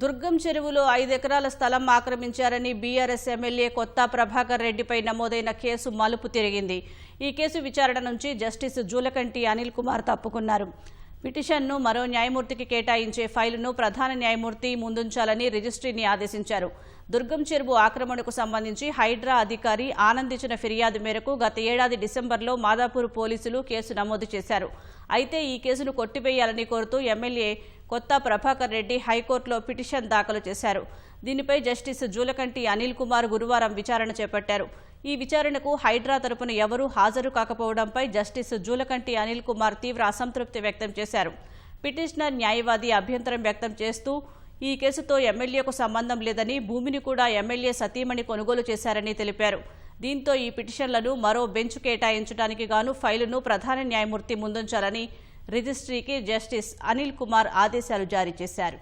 దుర్గం చెరువులో ఐదు ఎకరాల స్థలం ఆక్రమించారని బీఆర్ఎస్ ఎమ్మెల్యే కొత్త ప్రభాకర్ రెడ్డిపై నమోదైన కేసు మలుపు తిరిగింది. ఈ కేసు విచారణ నుంచి జస్టిస్ జూలకంటి అనిల్ కుమార్ తప్పుకున్నారు. పిటిషన్ను మరో న్యాయమూర్తికి కేటాయించే ఫైలును ప్రధాన న్యాయమూర్తి ముందుంచాలని రిజిస్ట్రీని ఆదేశించారు. దుర్గం చెరువు ఆక్రమణకు సంబంధించి హైడ్రా అధికారి ఆనందించిన ఫిర్యాదు మేరకు గత ఏడాది డిసెంబర్లో మాదాపూర్ పోలీసులు కేసు నమోదు చేశారు. అయితే ఈ కేసును కొట్టివేయాలని కోరుతూ ఎమ్మెల్యే కొత్త ప్రభాకర్ రెడ్డి హైకోర్టులో పిటిషన్ దాఖలు చేశారు. దీనిపై జస్టిస్ జూలకంటి అనిల్ కుమార్ గురువారం విచారణ చేపట్టారు. ఈ విచారణకు హైడ్రా తరపున ఎవరూ హాజరు కాకపోవడంపై జస్టిస్ జూలకంటి అనిల్ కుమార్ తీవ్ర అసంతృప్తి వ్యక్తం చేశారు. పిటిషనర్ న్యాయవాది అభ్యంతరం వ్యక్తం చేస్తూ ఈ కేసుతో ఎమ్మెల్యేకు సంబంధం లేదని భూమిని కూడా ఎమ్మెల్యే సతీమణి కొనుగోలు చేశారని తెలిపారు. దీంతో ఈ పిటిషన్లను మరో బెంచ్ కేటాయించడానికి గాను ఫైలును ప్రధాన న్యాయమూర్తి ముందుంచాలని రిజిస్ట్రీకి జస్టిస్ అనిల్ కుమార్ ఆదేశాలు జారీ చేశారు.